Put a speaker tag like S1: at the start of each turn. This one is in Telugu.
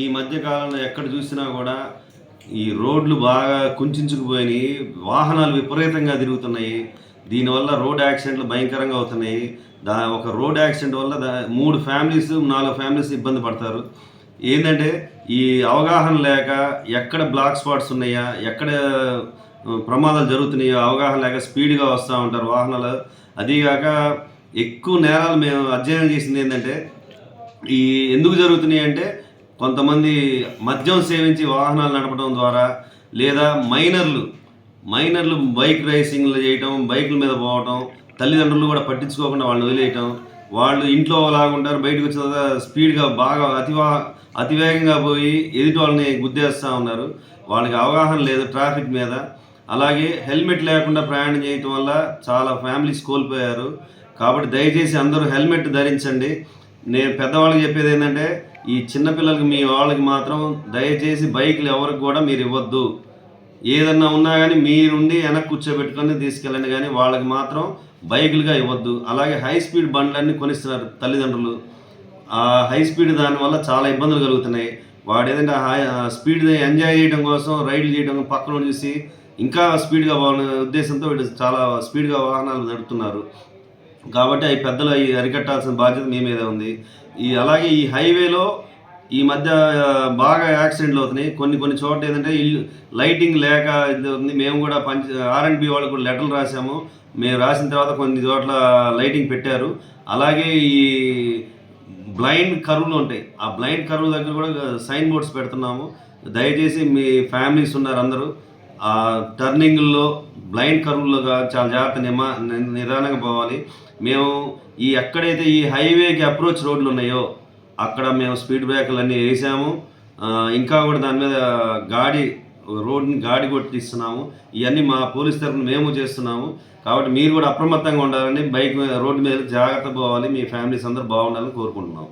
S1: ఈ మధ్య కాలంలో ఎక్కడ చూసినా కూడా ఈ రోడ్లు బాగా కుంచుకుపోయినాయి. వాహనాలు విపరీతంగా తిరుగుతున్నాయి. దీనివల్ల రోడ్ యాక్సిడెంట్లు భయంకరంగా అవుతున్నాయి. దా ఒక రోడ్ యాక్సిడెంట్ వల్ల దా మూడు ఫ్యామిలీస్ నాలుగు ఫ్యామిలీస్ ఇబ్బంది పడతారు. ఏంటంటే ఈ అవగాహన లేక ఎక్కడ బ్లాక్ స్పాట్స్ ఉన్నాయా ఎక్కడ ప్రమాదాలు జరుగుతున్నాయో అవగాహన లేక స్పీడ్గా వస్తూ ఉంటారు వాహనాలు. అదీగాక ఎక్కువ నేరాలు మేము అధ్యయనం చేసింది ఏంటంటే ఈ ఎందుకు జరుగుతున్నాయి అంటే కొంతమంది మద్యం సేవించి వాహనాలు నడపడం ద్వారా లేదా మైనర్లు మైనర్లు బైక్ రేసింగ్లు చేయటం బైకుల మీద పోవటం తల్లిదండ్రులు కూడా పట్టించుకోకుండా వాళ్ళని వదిలేయటం వాళ్ళు ఇంట్లో లాగుంటారు బయటకు వచ్చిన తర్వాత స్పీడ్గా బాగా అతివా అతివేగంగా పోయి ఎదుటి వాళ్ళని గుద్దేస్తూ ఉన్నారు. వాళ్ళకి అవగాహన లేదు ట్రాఫిక్ మీద. అలాగే హెల్మెట్ లేకుండా ప్రయాణం చేయటం వల్ల చాలా ఫ్యామిలీస్ కోల్పోయారు. కాబట్టి దయచేసి అందరూ హెల్మెట్ ధరించండి. నేను పెద్దవాళ్ళకి చెప్పేది ఏంటంటే ఈ చిన్నపిల్లలకి మీ వాళ్ళకి మాత్రం దయచేసి బైక్లు ఎవరికి కూడా మీరు ఇవ్వద్దు. ఏదన్నా ఉన్నా కానీ మీరుండి వెనక్కి కూర్చోబెట్టుకొని తీసుకెళ్ళండి కానీ వాళ్ళకి మాత్రం బైకులుగా ఇవ్వద్దు. అలాగే హై స్పీడ్ బండ్లన్నీ కొనిస్తున్నారు తల్లిదండ్రులు. ఆ హై స్పీడ్ దానివల్ల చాలా ఇబ్బందులు కలుగుతున్నాయి. వాడు ఏదంటే హై స్పీడ్ ఎంజాయ్ చేయడం కోసం రైడ్లు చేయడం పక్కన చూసి ఇంకా స్పీడ్గా పోవాలనే ఉద్దేశంతో వీడు చాలా స్పీడ్గా వాహనాలు నడుపుతున్నారు. కాబట్టి అవి పెద్దలు అవి అరికట్టాల్సిన బాధ్యత మీ మీద ఉంది. ఈ అలాగే ఈ హైవేలో ఈ మధ్య బాగా యాక్సిడెంట్లు అవుతున్నాయి. కొన్ని కొన్ని చోట్ల ఏంటంటే ఇల్లు లైటింగ్ లేక ఇది ఉంది. మేము కూడా పంచ ఆర్ఎండ్బి వాళ్ళు కూడా లెటర్లు రాసాము మేము రాసిన తర్వాత కొన్ని చోట్ల లైటింగ్ పెట్టారు. అలాగే ఈ బ్లైండ్ కరువులు ఉంటాయి. ఆ బ్లైండ్ కరువు దగ్గర కూడా సైన్ బోర్డ్స్ పెడుతున్నాము. దయచేసి మీ ఫ్యామిలీస్ ఉన్నారు అందరూ. ఆ టర్నింగ్లో బ్లైండ్ కరువులుగా చాలా జాగ్రత్త నిమా ని- నిదానంగా పోవాలి. మేము ఈ ఎక్కడైతే ఈ హైవేకి అప్రోచ్ రోడ్లు ఉన్నాయో అక్కడ మేము స్పీడ్ బ్రేకర్లు అన్నీ వేసాము. ఇంకా కూడా దాని మీద గాడి రోడ్ని గాడి కొట్టిస్తున్నాము. ఇవన్నీ మా పోలీస్ తరఫున మేము చేస్తున్నాము. కాబట్టి మీరు కూడా అప్రమత్తంగా ఉండాలని బైక్ మీద రోడ్డు మీద జాగ్రత్త పోవాలి. మీ ఫ్యామిలీస్ అందరూ బాగుండాలని కోరుకుంటున్నాం.